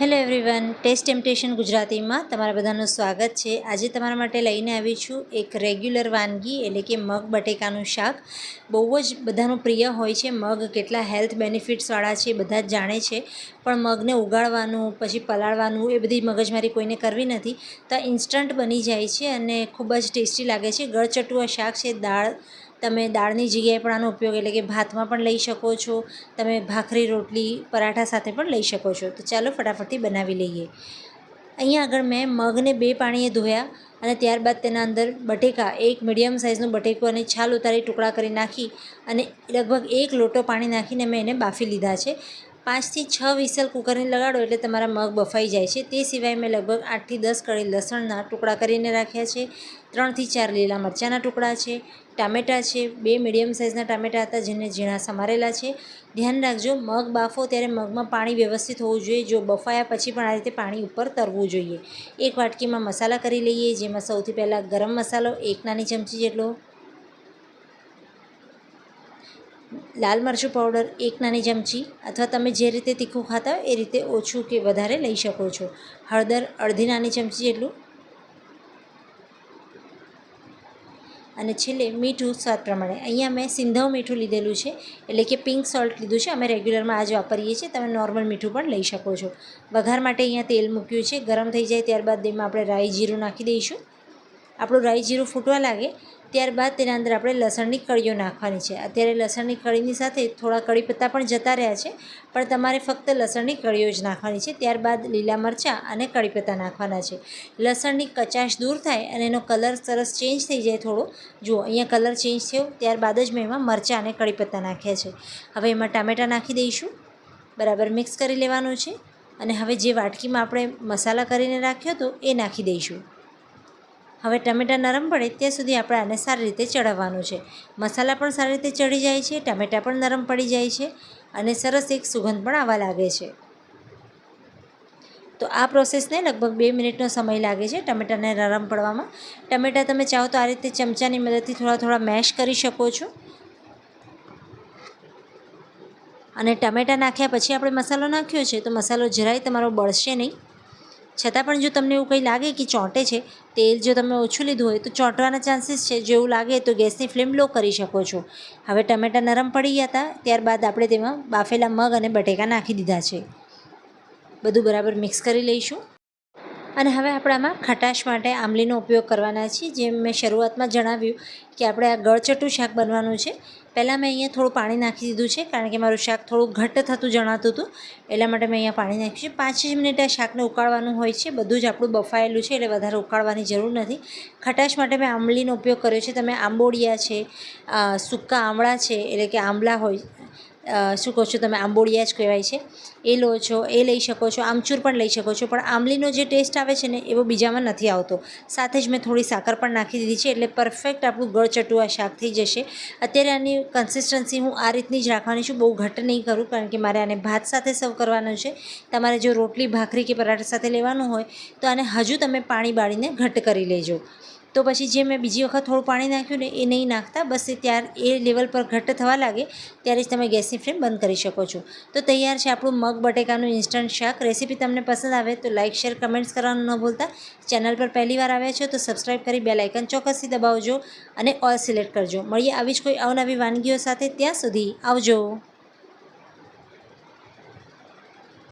Hello everyone test temptation ગુજરાતીમાં તમારા બધાનું સ્વાગત છે. આજે તમારા માટે લઈને આવી છું એક રેગ્યુલર વાનગી, એટલે કે મગ બટેકાનું શાક. બહુ જ બધાનું પ્રિય હોય છે મગ, કેટલા હેલ્થ બેનિફિટ્સવાળા છે બધા જ જાણે છે. પણ મગને ઉગાડવાનું, પછી પલાળવાનું એ બધી મગજમારી કોઈને કરવી નથી. તો ઇન્સ્ટન્ટ બની જાય છે અને ખૂબ જ ટેસ્ટી લાગે છે. ગળચટું આ શાક છે, દાળ તમે દાળની જગ્યાએ પણ આનો ઉપયોગ એટલે કે ભાતમાં પણ લઈ શકો છો. તમે ભાખરી, રોટલી, પરાઠા સાથે પણ લઈ શકો છો. તો ચાલો ફટાફટથી બનાવી લઈએ. અહીંયા આગળ મેં મગને બે પાણીએ ધોયા અને ત્યારબાદ તેના અંદર બટેકા, એક મીડિયમ સાઇઝનું બટેકું અને છાલ ઉતારી ટુકડા કરી નાખી અને લગભગ એક લોટો પાણી નાખીને મેં એને બાફી લીધા છે. પાંચથી છ વિસલ કુકરને લગાડો એટલે તમારા મગ બફાઈ જાય છે. તે સિવાય મેં લગભગ આઠથી દસ કળી લસણના ટુકડા કરીને રાખ્યા છે. ત્રણથી ચાર લીલા મરચાંના ટુકડા છે, ટામેટાં છે, બે મીડિયમ સાઇઝના ટામેટાં હતા જેને ઝીણા સમારેલા છે. ધ્યાન રાખજો, મગ બાફો ત્યારે મગમાં પાણી વ્યવસ્થિત હોવું જોઈએ. જો બફાયા પછી પણ આ રીતે પાણી ઉપર તરવું જોઈએ. એક વાટકીમાં મસાલા કરી લઈએ, જેમાં સૌથી પહેલાં ગરમ મસાલો, એક નાની ચમચી જેટલો લાલ મરચું પાવડર એક નાની ચમચી અથવા તમે જે રીતે તીખું ખાતા હોય એ રીતે ઓછું કે વધારે લઈ શકો છો. હળદર અડધી નાની ચમચી જેટલું. અને છેલ્લે મીઠું સ્વાદ પ્રમાણે. અહીંયા મેં સિંધવ મીઠું લીધેલું છે, એટલે કે પિંક સોલ્ટ લીધું છે. અમે રેગ્યુલરમાં આજ વાપરીએ છીએ. તમે નોર્મલ મીઠું પણ લઈ શકો છો. વઘાર માટે અહીંયા તેલ મૂક્યું છે. ગરમ થઈ જાય ત્યારબાદ એમાં આપણે રાઈ જીરું નાખી દઈશું. આપણું રાઈ જીરું ફૂટવા લાગે ત્યારબાદ તેના અંદર આપણે લસણની કળીઓ નાખવાની છે. અત્યારે લસણની કળીની સાથે થોડા કળી પત્તા પણ જતા રહ્યા છે, પણ તમારે ફક્ત લસણની કળીઓ જ નાખવાની છે. ત્યારબાદ લીલા મરચાં અને કળી પત્તા નાખવાના છે. લસણની કચાશ દૂર થાય અને એનો કલર સરસ ચેન્જ થઈ જાય થોડો. જુઓ, અહીંયા કલર ચેન્જ થયો, ત્યારબાદ જ મેં એમાં મરચાં અને કળી પત્તા નાખ્યા છે. હવે એમાં ટામેટાં નાખી દઈશું. બરાબર મિક્સ કરી લેવાનું છે અને હવે જે વાટકીમાં આપણે મસાલા કરીને રાખ્યો હતો, એ નાખી દઈશું. હવે ટમેટાં નરમ પડે ત્યાં સુધી આપણે આને સારી રીતે ચડાવવાનું છે. મસાલા પણ સારી રીતે ચડી જાય છે, ટમેટાં પણ નરમ પડી જાય છે અને સરસ એક સુગંધ પણ આવવા લાગે છે. તો આ પ્રોસેસને લગભગ બે મિનિટનો સમય લાગે છે ટમેટાને નરમ પડવામાં. ટમેટાં તમે ચાહો તો આ રીતે ચમચાની મદદથી થોડા થોડા મેશ કરી શકો છો. અને ટમેટાં નાખ્યા પછી આપણે મસાલો નાખ્યો છે, તો મસાલો જરાય તમારો બળશે નહીં. છતાં પણ જો તમને એવું કંઈ લાગે કે ચોંટે છે, તેલ જો તમે ઓછું લીધું હોય તો ચોંટવાના ચાન્સીસ છે. જો એવું લાગે તો ગેસની ફ્લેમ લો કરી શકો છો. હવે ટમેટાં નરમ પડી ગયા હતા, ત્યારબાદ આપણે તેમાં બાફેલા મગ અને બટેકા નાખી દીધા છે. બધું બરાબર મિક્સ કરી લઈશું. અને હવે આપણે આમાં ખટાશ માટે આંબલીનો ઉપયોગ કરવાના છીએ. જેમ મેં શરૂઆતમાં જણાવ્યું કે આપણે આ ગળચટું શાક બનવાનું છે. પહેલાં મેં અહીંયા થોડું પાણી નાખી દીધું છે, કારણ કે મારું શાક થોડું ઘટ્ટ થતું જણાતું હતું. એટલા માટે મેં અહીંયા પાણી નાખ્યું છે. પાંચ છ મિનિટ આ શાકને ઉકાળવાનું હોય છે. બધું જ આપણું બફાયેલું છે, એટલે વધારે ઉકાળવાની જરૂર નથી. ખટાશ માટે મેં આંબલીનો ઉપયોગ કર્યો છે. તમે આંબોડિયા છે સૂકા આમળા છે, એટલે કે આંબલા હોય શું કહો છો, તમે આંબોડિયા જ કહેવાય છે. એ લો છો, એ લઈ શકો છો, આમચૂર પણ લઈ શકો છો, પણ આંબલીનો જે ટેસ્ટ આવે છે ને એવો બીજામાં નથી આવતો. સાથે જ મેં થોડી સાકર પણ નાખી દીધી છે, એટલે પરફેક્ટ આપણું ગળચટું આ શાક થઈ જશે. અત્યારે આની કન્સિસ્ટન્સી હું આ રીતની જ રાખવાની છું, બહુ ઘટ નહીં કરું, કારણ કે મારે આને ભાત સાથે સર્વ કરવાનું છે. તમારે જો રોટલી, ભાખરી કે પરાઠા સાથે લેવાનું હોય, તો આને હજુ તમે પાણી બાળીને ઘટ કરી લેજો. તો પછી જે મેં બીજી વખત થોડું પાણી નાખ્યું ને એ નહીં નાખતા, બસ એ ત્યાર એ લેવલ પર ઘટ્ટ થવા લાગે, ત્યારે જ તમે ગેસની ફ્લેમ બંધ કરી શકો છો. તો તૈયાર છે આપણું મગ, બટેકાનું ઇન્સ્ટન્ટ શાક. રેસીપી તમને પસંદ આવે તો લાઇક શેર કમેન્ટ્સ કરવાનું ન ભૂલતા. ચેનલ પર પહેલી વાર આવ્યા છો તો સબસ્ક્રાઈબ કરી બે લાઇકન ચોક્કસથી દબાવજો અને ઓલ સિલેક્ટ કરજો. મળીએ આવી જ કોઈ અવનવી વાનગીઓ સાથે ત્યાં સુધી આવજો.